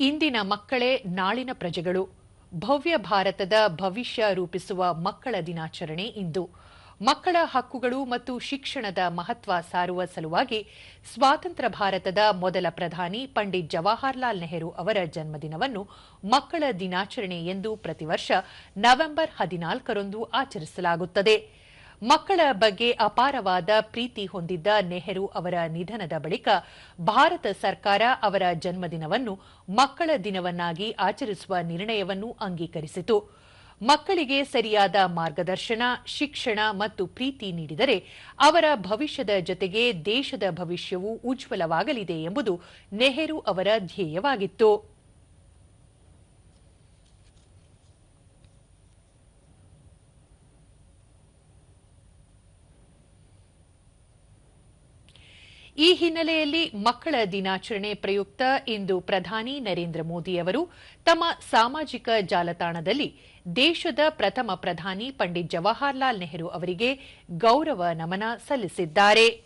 ಇಂದಿನ ಮಕ್ಕಳೇ ನಾಳಿನ ಪ್ರಜೆಗಳು. ಭವ್ಯ ಭಾರತದ ಭವಿಷ್ಯ ರೂಪಿಸುವ ಮಕ್ಕಳ ದಿನಾಚರಣೆ ಇಂದು. ಮಕ್ಕಳ ಹಕ್ಕುಗಳು ಮತ್ತು ಶಿಕ್ಷಣದ ಮಹತ್ವ ಸಾರುವ ಸಲುವಾಗಿ ಸ್ವಾತಂತ್ರ್ಯ ಭಾರತದ ಮೊದಲ ಪ್ರಧಾನಿ ಪಂಡಿತ್ ಜವಾಹರ್ಲಾಲ್ ನೆಹರು ಅವರ ಜನ್ಮದಿನವನ್ನು ಮಕ್ಕಳ ದಿನಾಚರಣೆ ಎಂದು ಪ್ರತಿ ವರ್ಷ ನವೆಂಬರ್ ಹದಿನಾಲ್ಕರಂದು ಆಚರಿಸಲಾಗುತ್ತದೆ. ಮಕ್ಕಳ ಬಗ್ಗೆ ಅಪಾರವಾದ ಪ್ರೀತಿ ಹೊಂದಿದ್ದ ನೆಹರು ಅವರ ನಿಧನದ ಬಳಿಕ ಭಾರತ ಸರ್ಕಾರ ಅವರ ಜನ್ಮದಿನವನ್ನು ಮಕ್ಕಳ ದಿನವನ್ನಾಗಿ ಆಚರಿಸುವ ನಿರ್ಣಯವನ್ನು ಅಂಗೀಕರಿಸಿತು. ಮಕ್ಕಳಿಗೆ ಸರಿಯಾದ ಮಾರ್ಗದರ್ಶನ, ಶಿಕ್ಷಣ ಮತ್ತು ಪ್ರೀತಿ ನೀಡಿದರೆ ಅವರ ಭವಿಷ್ಯದ ಜೊತೆಗೆ ದೇಶದ ಭವಿಷ್ಯವು ಉಜ್ವಲವಾಗಲಿದೆ ಎಂಬುದು ನೆಹರು ಅವರ ಧ್ಯೇಯವಾಗಿತ್ತು. ಈ ಹಿನ್ನೆಲೆಯಲ್ಲಿ ಮಕ್ಕಳ ದಿನಾಚರಣೆ ಪ್ರಯುಕ್ತ ಇಂದು ಪ್ರಧಾನಿ ನರೇಂದ್ರ ಮೋದಿ ಅವರು ತಮ್ಮ ಸಾಮಾಜಿಕ ಜಾಲತಾಣದಲ್ಲಿ ದೇಶದ ಪ್ರಥಮ ಪ್ರಧಾನಿ ಪಂಡಿತ್ ಜವಾಹರ್ಲಾಲ್ ನೆಹರು ಅವರಿಗೆ ಗೌರವ ನಮನ ಸಲ್ಲಿಸಿದ್ದಾರೆ.